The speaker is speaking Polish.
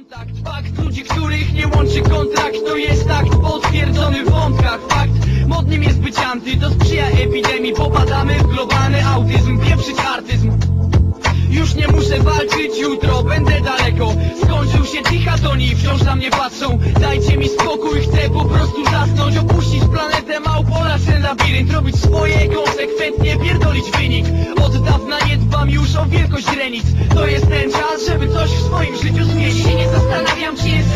Kontakt, fakt ludzi, których nie łączy kontrakt To jest akt potwierdzony w wątkach. Fakt, modnym jest być anty To sprzyja epidemii, popadamy w globalny autyzm Pieprzyć artyzm już nie muszę walczyć, jutro będę daleko. Skończył się dichatonik, wciąż na mnie patrzą. Dajcie mi spokój, chcę po prostu zasnąć. Opuścić planetę małpola, ten labirynt. Robić swoje, konsekwentnie pierdolić wynik. Od dawna nie dbam już o wielkość granic. To jest ten czas, żeby coś w swoim życiu zmienić damn kids